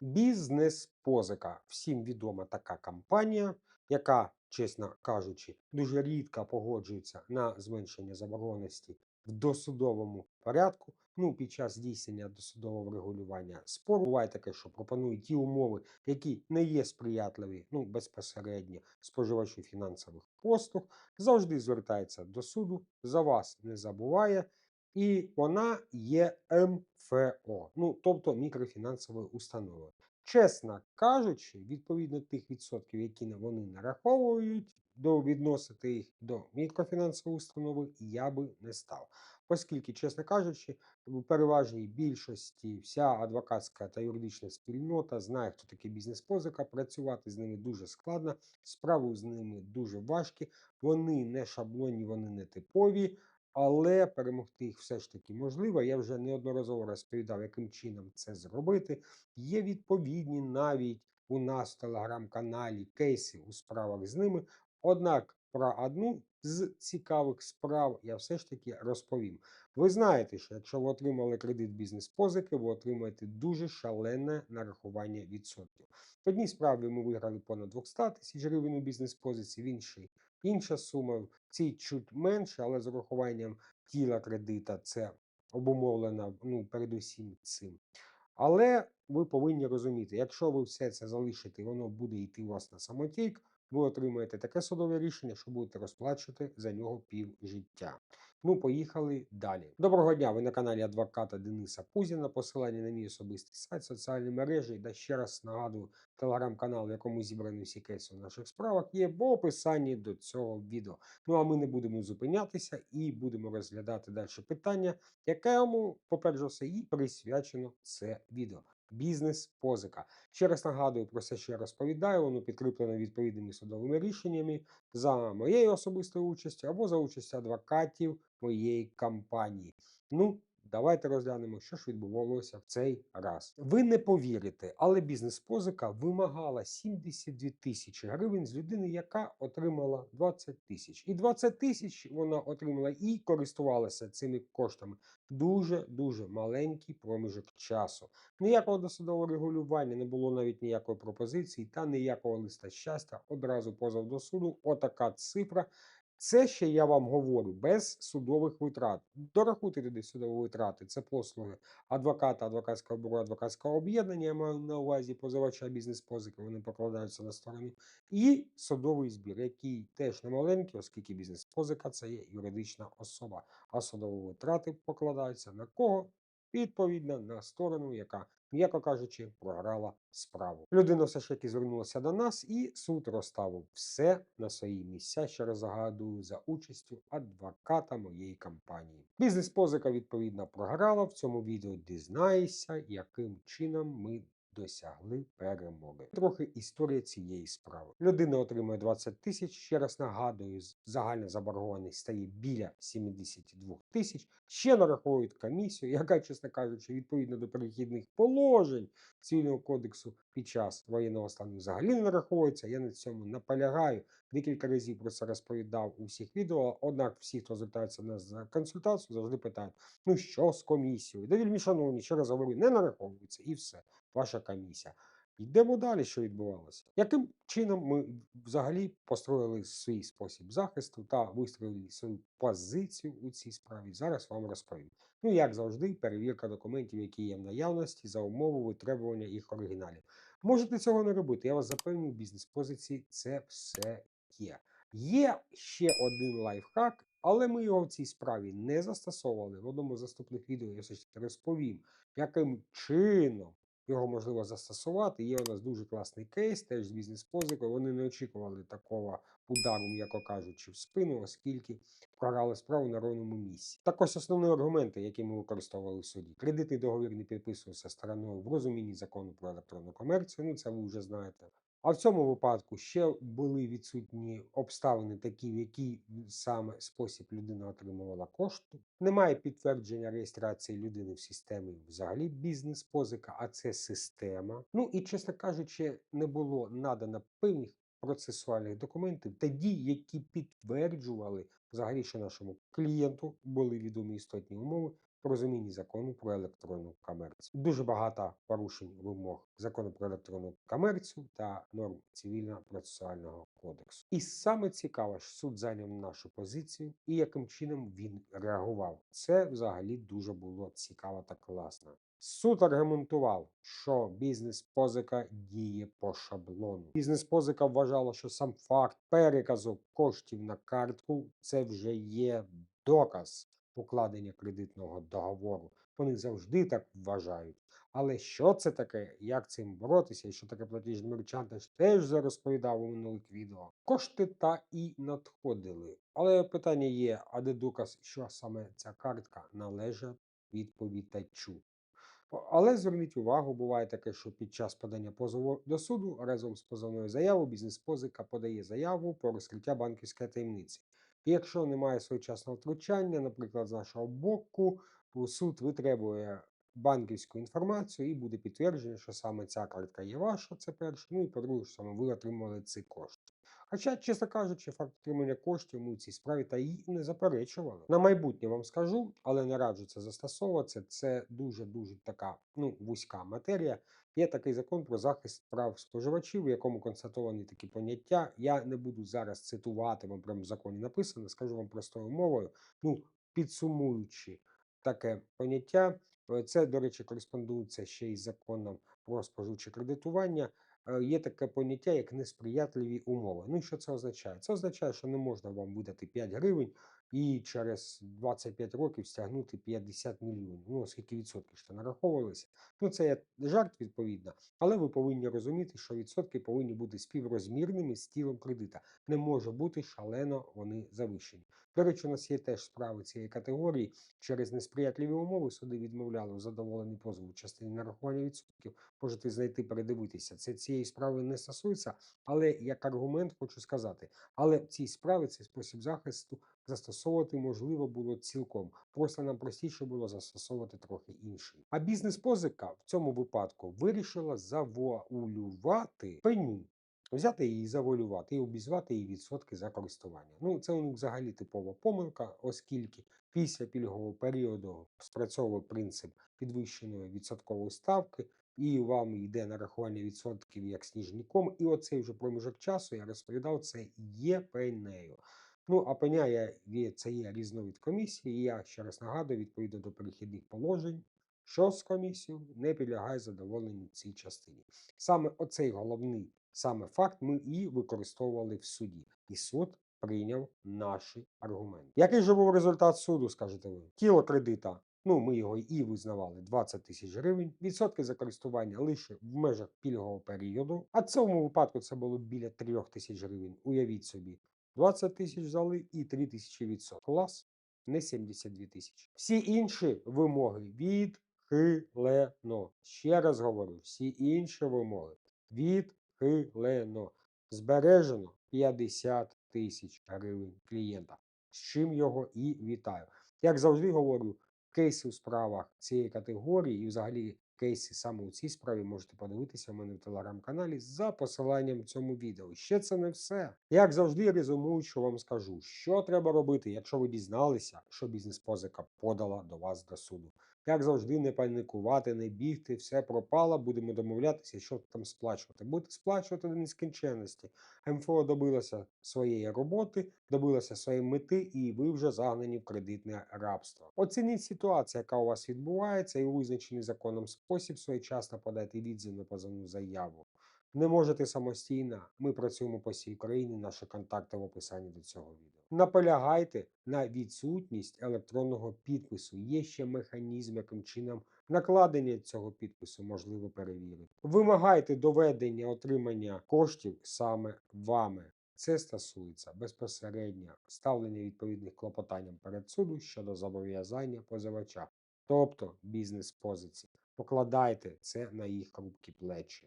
Бізнес-позика. Всім відома така компанія, яка, чесно кажучи, дуже рідко погоджується на зменшення заборгованості в досудовому порядку. Ну, під час здійснення досудового врегулювання спору буває таке, що пропонують ті умови, які не є сприятливі, ну безпосередньо споживачу фінансових послуг, завжди звертається до суду, за вас не забуває, і вона є МФО, ну тобто мікрофінансовою установою. Чесно кажучи, відповідно тих відсотків, які вони нараховують, до відносити їх до мікрофінансової установи я би не став. Оскільки, чесно кажучи, в переважній більшості вся адвокатська та юридична спільнота знає, хто таке бізнес-позика, працювати з ними дуже складно, справи з ними дуже важкі, вони не шаблонні, вони не типові. Але перемогти їх все ж таки можливо. Я вже неодноразово розповідав, яким чином це зробити. Є відповідні навіть у нас в телеграм-каналі кейси у справах з ними. Однак про одну з цікавих справ я все ж таки розповім. Ви знаєте, що якщо ви отримали кредит бізнес-позики, ви отримаєте дуже шалене нарахування відсотків. В одній справі ми виграли понад 200 тисяч гривень у бізнес-позиці, в іншій інша сума. В цій чуть менше, але з урахуванням тіла кредита це обумовлено ну, передусім цим. Але ви повинні розуміти, якщо ви все це залишите, воно буде йти у вас на самотік, ви отримаєте таке судове рішення, що будете розплачувати за нього пів життя. Ну, поїхали далі. Доброго дня! Ви на каналі адвоката Дениса Пузіна. Посилання на мій особистий сайт, соціальні мережі. Да ще раз нагадую, телеграм-канал, в якому зібрані всі кейси в наших справах, є в описанні до цього відео. Ну а ми не будемо зупинятися і будемо розглядати далі питання, якому, по-перше, все, і присвячено це відео. Бізнес-позика. Ще раз нагадую про що я розповідаю, воно підкріплено відповідними судовими рішеннями за моєю особистою участю або за участю адвокатів моєї компанії. Ну, давайте розглянемо, що ж відбувалося в цей раз. Ви не повірите, але бізнес-позика вимагала 72 тисячі гривень з людини, яка отримала 20 тисяч. І 20 тисяч вона отримала і користувалася цими коштами дуже дуже маленький проміжок часу. Ніякого досудового регулювання не було навіть ніякої пропозиції та ніякого листа щастя. Одразу позов до суду. Отака цифра. Це ще я вам говорю без судових витрат. Дорахуйте туди судові витрати. Це послуги адвоката, адвокатського бюро, адвокатського об'єднання. Я маю на увазі позивача бізнес-позики. Вони покладаються на стороні. І судовий збір, який теж не маленький, оскільки бізнес-позика це є юридична особа. А судові витрати покладаються на кого? Відповідно на сторону, яка, м'яко кажучи, програла справу. Людина все ж таки звернулася до нас, і суд розставив все на свої місця. Ще раз загадую за участю адвоката моєї компанії. Бізнес-позика відповідно програла. В цьому відео дізнаєшся, яким чином ми. Досягли перемоги. Трохи історія цієї справи. Людина отримує 20 тисяч. Ще раз нагадую, загальна заборгованість стає біля 72 тисяч. Ще нараховують комісію, яка, чесно кажучи, відповідно до перехідних положень цивільного кодексу під час воєнного стану взагалі не нараховується. Я на цьому наполягаю. Декілька разів про це розповідав у всіх відео. Однак всі, хто звертається за консультацію, завжди питають: ну що з комісією? Да вельми шановні, ще раз говорю, не нараховується і все. Ваша комісія. Йдемо далі, що відбувалося. Яким чином ми взагалі построїли свій спосіб захисту та вистроїли свою позицію у цій справі? Зараз вам розповім. Ну, як завжди, перевірка документів, які є в наявності, за умови витребування їх оригіналів. Можете цього не робити. Я вас запевню, в бізнес-позиції це все є. Є ще один лайфхак, але ми його в цій справі не застосовували. В одному з наступних відео я все ж таки розповім, яким чином його можливо застосувати. Є у нас дуже класний кейс, теж з бізнес-позикою. Вони не очікували такого удару, м'яко кажучи, в спину, оскільки програли справу на ровному місці. Так ось основні аргументи, які ми використовували в суді. Кредитний договір не підписувався стороною в розумінні закону про електронну комерцію. Ну це ви вже знаєте. А в цьому випадку ще були відсутні обставини, такі, в який саме спосіб людина отримувала кошти. Немає підтвердження реєстрації людини в системі взагалі бізнес-позика, а це система. Ну і, чесно кажучи, не було надано певних процесуальних документів та дій, які підтверджували взагалі, що нашому клієнту були відомі істотні умови розумінні закону про електронну комерцію. Дуже багато порушень вимог закону про електронну комерцію та норм цивільно-процесуального кодексу. І саме цікаво, що суд зайняв нашу позицію і яким чином він реагував. Це взагалі дуже було цікаво та класно. Суд аргументував, що бізнес-позика діє по шаблону. Бізнес-позика вважала, що сам факт переказу коштів на картку це вже є доказ укладення кредитного договору. Вони завжди так вважають. Але що це таке, як цим боротися, і що таке платіжний мерчант, теж розповідав у минулих відео. Кошти та і надходили. Але питання є: а де доказ, що саме ця картка належить відповідачу? Але зверніть увагу, буває таке, що під час подання позову до суду разом з позовною заявою бізнес-позика подає заяву про розкриття банківської таємниці. І якщо немає своєчасного втручання, наприклад, з нашого боку, суд витребує банківську інформацію і буде підтвердження, що саме ця картка є ваша, це перше. Ну і по-друге, що саме ви отримали ці кошти. Хоча, чесно кажучи, факт отримання коштів ми у цій справі та й не заперечували. На майбутнє вам скажу, але не раджу це застосовуватися. Це дуже дуже така ну вузька матерія. Є такий закон про захист прав споживачів, в якому констатовані такі поняття. Я не буду зараз цитувати, вам прямо в законі написано, скажу вам простою мовою. Ну, підсумуючи таке поняття, е, це, до речі, кореспондується ще із законом про споживче кредитування. Е, є таке поняття, як несприятливі умови. Ну що це означає? Це означає, що не можна вам видати 5 гривень і через 25 років стягнути 50 мільйонів. Ну, оскільки відсотки то нараховувалися. Ну, це жарт, відповідно, але ви повинні розуміти, що відсотки повинні бути співрозмірними з тілом кредита. Не може бути шалено вони завищені. До речі, у нас є теж справи цієї категорії. Через несприятливі умови суди відмовляли у задоволенні позову частині нарахування відсотків. Можете знайти, передивитися. Це цієї справи не стосується, але як аргумент хочу сказати. Але в цій справі цей спосіб захисту застосовувати можливо було цілком. Просто нам простіше було застосовувати трохи інший. А бізнес-позика в цьому випадку вирішила завуалювати пеню. Взяти її, завуалювати і обізвати її відсотки за користування. Ну, це у них взагалі типова помилка, оскільки після пільгового періоду спрацьовує принцип підвищеної відсоткової ставки, і вам йде нарахування відсотків як сніжником. І оцей вже проміжок часу я розповідав, це є пенею. Ну, а пеня це є різновид комісії. І я ще раз нагадую, відповідно до перехідних положень, що з комісією не підлягає задоволенню цій частині. Саме оцей головний саме факт ми і використовували в суді. І суд прийняв наші аргументи. Який же був результат суду, скажете ви? Тіло кредита. Ну, ми його і визнавали 20 тисяч гривень, відсотки за користування лише в межах пільгового періоду. А в цьому випадку це було біля 3 тисяч гривень. Уявіть собі, 20 тисяч взяли і 3 тисячі відсотків. Клас, не 72 тисячі. Всі інші вимоги відхилено. Ще раз говорю, всі інші вимоги відхилено. Збережено 50 тисяч гривень клієнта. З чим його і вітаю. Як завжди говорю, кейси у справах цієї категорії і взагалі кейси саме у цій справі можете подивитися в мене в телеграм-каналі за посиланням цьому відео. Ще це не все. Як завжди, резюмуючи вам скажу, що треба робити, якщо ви дізналися, що бізнес-позика подала до вас до суду. Як завжди, не панікувати, не бігти, все пропало, будемо домовлятися, що там сплачувати. Будете сплачувати до нескінченності. МФО добилося своєї роботи, добилося своєї мети, і ви вже загнані в кредитне рабство. Оцініть ситуацію, яка у вас відбувається, і у визначений законом спосіб своєчасно подати відзив на позовну заяву. Не можете самостійно. Ми працюємо по всій Україні. Наші контакти в описанні до цього відео. Наполягайте на відсутність електронного підпису. Є ще механізм, яким чином накладення цього підпису можливо перевірити. Вимагайте доведення отримання коштів саме вами. Це стосується безпосередньо ставлення відповідних клопотанням перед суду щодо зобов'язання позивача, тобто бізнес-позиції. Покладайте це на їх хрупкі плечі.